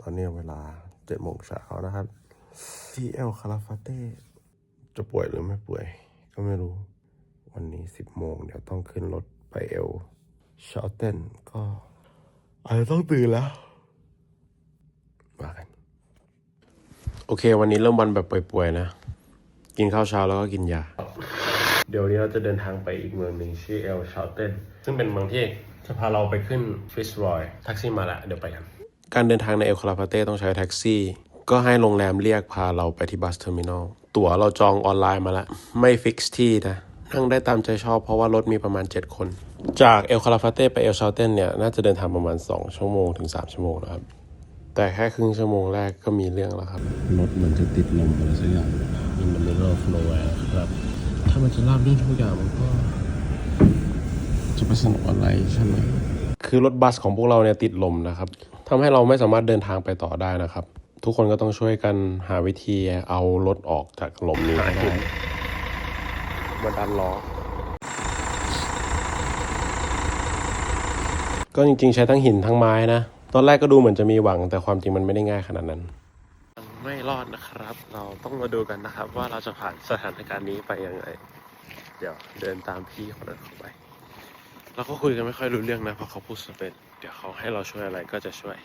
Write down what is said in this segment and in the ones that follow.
ตอนนี้เวลาเจ็ดโมงเช้านะครับ ที่เอลคาราฟาเต้จะป่วยหรือไม่ป่วย ก็ไม่รู้ วันนี้สิบโมงเดี๋ยวต้องขึ้นรถไปเอลชาเต้นก็อาจจะต้องตื่นแล้วมากัน โอเค วันนี้เริ่มวันแบบป่วยๆนะ กินข้าวเช้าแล้วก็กินยา เดี๋ยวนี้เราจะเดินทางไปอีกเมืองหนึ่งชื่อเอลชาเตนซึ่งเป็นเมืองที่จะพาเราไปขึ้นฟิชรอยแท็กซี่มาละเดี๋ยวไปกัน การเดินทางในเอลคาราฟาเต้ต้องใช้แท็กซี่ ก็ให้โรงแรมเรียกพาเราไปที่บัสเทอร์มินอล ตั๋วเราจองออนไลน์มาละ ไม่ฟิกซ์ที่นะ นั่งได้ตามใจชอบเพราะว่ารถมีประมาณ 7 คน จากเอลคาราฟาเต้ไปเอลชาเตนเนี่ยน่าจะเดินทางประมาณ 2 ชั่วโมงถึง 3 ชั่วโมงนะครับ แต่แค่ครึ่งชั่วโมงแรกก็มีเรื่องแล้วครับ รถเหมือนจะติดลมอะไรสักอย่าง in the middle of nowhere ครับ ถ้ามันจะราบรื่นทุกอย่างมันก็จะไปสนุกอะไรใช่ไหมคือรถบัสของพวกเราเนี่ยติดลมนะครับ ทำให้เราไม่สามารถเดินทางไปต่อได้นะครับ ทุกคนก็ต้องช่วยกันหาวิธีเอารถออกจากลมนี้ให้ได้มาดันล้อก็จริงๆ ใช้ทั้งหินทั้งไม้นะ ตอนแรกก็ดูเหมือนจะมีหวัง แต่ความจริงมันไม่ได้ง่ายขนาดนั้นไม่รอดนะครับ เราต้องมาดูกันนะครับ ว่าเราจะผ่านสถานการณ์นี้ไปยังไง เดี๋ยวเดินตามพี่คนนั้นเข้าไป เราก็คุยกันไม่ค่อยรู้เรื่องนะเพราะเขาพูดสเปนเดี๋ยวเขาให้เราช่วยอะไรก็จะช่วย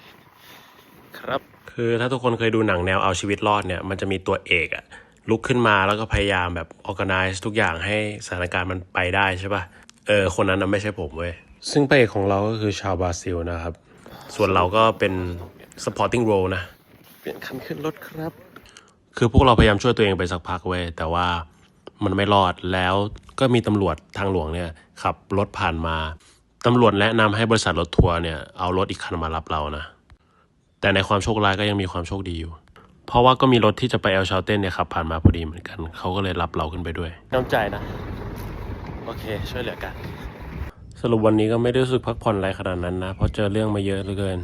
ครับ คือถ้าทุกคนเคยดูหนังแนวเอาชีวิตรอดเนี่ยมันจะมีตัวเอกอะลุกขึ้นมาแล้วก็พยายามแบบ organize ทุกอย่างให้สถานการณ์มันไปได้ใช่ปะ่ะเออคนนั้นน่ะไม่ใช่ผมเว้ยซึ่งพระเอกของเราก็คือชาวบราซิลนะครับ ส่วนเราก็เป็น supporting role นะ เปลี่ยนคันขึ้นรถครับ คือพวกเราพยายามช่วยตัวเองไปสักพักเว้ยแต่ว่ามันไม่รอดแล้ว ก็มีตำรวจทางหลวงเนี่ยขับรถผ่านมาตำรวจแนะนำให้บริษัทรถทัวร์เนี่ยเอารถอีกคันมารับเรานะ แต่ในความโชคร้ายก็ยังมีความโชคดีอยู่ เพราะว่าก็มีรถที่จะไปเอลชาเตนเนี่ยขับผ่านมาพอดีเหมือนกันเขาก็เลยรับเราขึ้นไปด้วย น้ำใจนะ โอเค ช่วยเหลือกัน สรุปวันนี้ก็ไม่ได้รู้สึกพักผ่อนอะไรขนาดนั้นนะ เพราะเจอเรื่องมาเยอะเหลือเกิน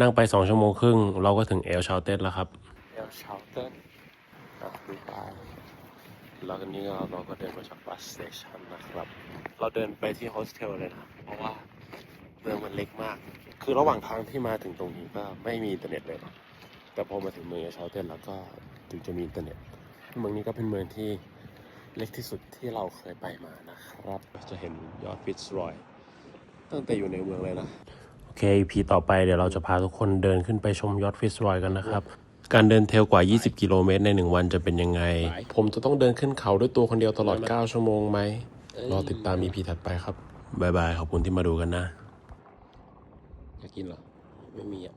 นั่งไปสองชั่วโมงครึ่งเราก็ถึงเอลชาเตนแล้วครับเอลชาเตนอะดูไป แล้วกันนี้ก็เราก็เดินมาจากบัสสเตชันนะครับ เราเดินไปที่โฮสเทลเลยนะ เพราะว่าเมืองมันเล็กมาก คือระหว่างทางที่มาถึงตรงนี้ก็ไม่มีอินเทอร์เน็ตเลยนะแต่พอมาถึงเมืองเชาเตนแล้วก็ถึงจะมีอินเทอร์เน็ต เมืองนี้ก็เป็นเมืองที่เล็กที่สุดที่เราเคยไปมานะครับ จะเห็นยอดฟิตรอยตั้งแต่อยู่ในเมืองเลยนะ โอเค EP ต่อไปเดี๋ยวเราจะพาทุกคนเดินขึ้นไปชมยอดฟิสรอยกันนะครับ การเดินเทรลกว่า 20 กิโลเมตรใน 1 วันจะเป็นยังไง ผมจะต้องเดินขึ้นเขาด้วยตัวคนเดียวตลอด 9 ชั่วโมงไหม รอติดตาม EP ถัดไปครับ บ๊ายบาย ขอบคุณที่มาดูกันนะ อยากกินเหรอ ไม่มีอะ